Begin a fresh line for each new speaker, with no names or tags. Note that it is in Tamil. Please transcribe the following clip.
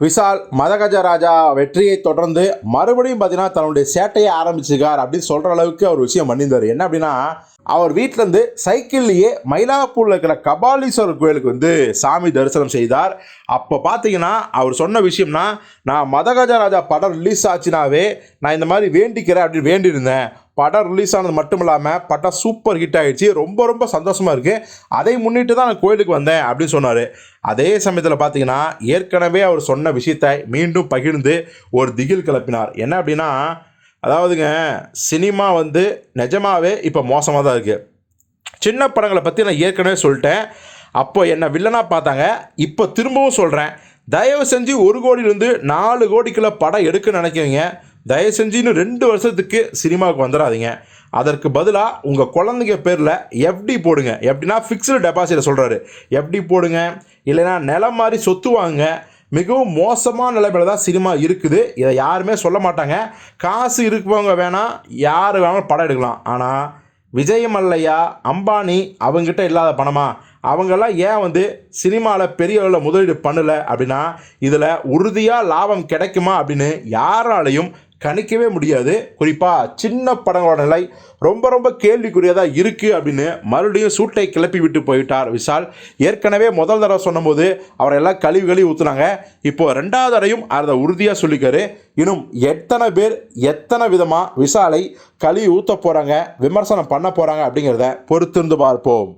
விஷால் மதகஜராஜா வெற்றியை தொடர்ந்து மறுபடியும் பார்த்தீங்கன்னா தன்னுடைய சேட்டையை ஆரம்பிச்சிருக்கார் அப்படின்னு சொல்கிற அளவுக்கு அவர் விஷயம் பண்ணியிருந்தார். என்ன அப்படின்னா அவர் வீட்டிலேருந்து சைக்கிள்லேயே மயிலாப்பூரில் இருக்கிற கபாலீஸ்வரர் கோயிலுக்கு வந்து சாமி தரிசனம் செய்தார். அப்போ பார்த்தீங்கன்னா அவர் சொன்ன விஷயம்னா நான் மதகஜராஜா படம் ரிலீஸ் ஆச்சுனாவே நான் இந்த மாதிரி வேண்டிக்கிறேன் அப்படின்னு வேண்டியிருந்தேன். படம் ரிலீஸ் ஆனது மட்டும் இல்லாமல் படம் சூப்பர் ஹிட் ஆகிடுச்சு ரொம்ப ரொம்ப சந்தோஷமாக இருக்குது அதை முன்னிட்டு தான் நான் கோயிலுக்கு வந்தேன் அப்படின்னு சொன்னார். அதே சமயத்தில் பார்த்தீங்கன்னா ஏற்கனவே அவர் சொன்ன விஷயத்தை மீண்டும் பகிர்ந்து ஒரு திகில் கிளப்பினார். என்ன அப்படின்னா அதாவதுங்க சினிமா வந்து நிஜமாகவே இப்போ மோசமாக தான் இருக்குது சின்ன படங்களை பற்றி நான் ஏற்கனவே சொல்லிட்டேன். அப்போ என்ன வில்லனாக பார்த்தாங்க. இப்போ திரும்பவும் சொல்கிறேன் தயவு செஞ்சு ஒரு கோடியிலேருந்து நாலு கோடிக்குள்ளே படம் எடுக்க நினைக்கிறீங்க தயவு செஞ்சு இன்னும் ரெண்டு வருஷத்துக்கு சினிமாவுக்கு வந்துடாதீங்க. அதற்கு பதிலாக உங்கள் குழந்தைங்க பேரில் எஃப்டி போடுங்க. எப்படின்னா ஃபிக்ஸ்டு டெபாசிட்டை சொல்கிறாரு எஃப்டி போடுங்க. இல்லைன்னா நிலம் மாதிரி சொத்து வாங்க மிகவும் மோசமான நிலைமையில தான் சினிமா இருக்குது. இதை யாருமே சொல்ல மாட்டாங்க. காசு இருக்கவங்க வேணால் யார் வேணாலும் படம் எடுக்கலாம். ஆனால் விஜய் மல்லையா அம்பானி அவங்ககிட்ட இல்லாத பணமா? அவங்கெல்லாம் ஏன் வந்து சினிமாவில் பெரிய அளவில் முதலீடு பண்ணலை அப்படின்னா இதில் உறுதியாக லாபம் கிடைக்குமா அப்படின்னு யாராலையும் கணிக்கவே முடியாது. குறிப்பாக சின்ன படங்களோட நிலை ரொம்ப ரொம்ப கேள்விக்குரியதாக இருக்குது அப்படின்னு மறுபடியும் சூட்டை கிளப்பி விட்டு போயிட்டார் விஷால். ஏற்கனவே முதல் தடவை சொன்னபோது அவரை எல்லாம் கழுவி ஊற்றுனாங்க இப்போது ரெண்டாவது தடவையும் அதை உறுதியாக சொல்லிக்காரு. இன்னும் எத்தனை பேர் எத்தனை விதமாக விஷாலை கழுவி ஊற்ற போகிறாங்க விமர்சனம் பண்ண போகிறாங்க அப்படிங்கிறத பொறுத்திருந்து பார்ப்போம்.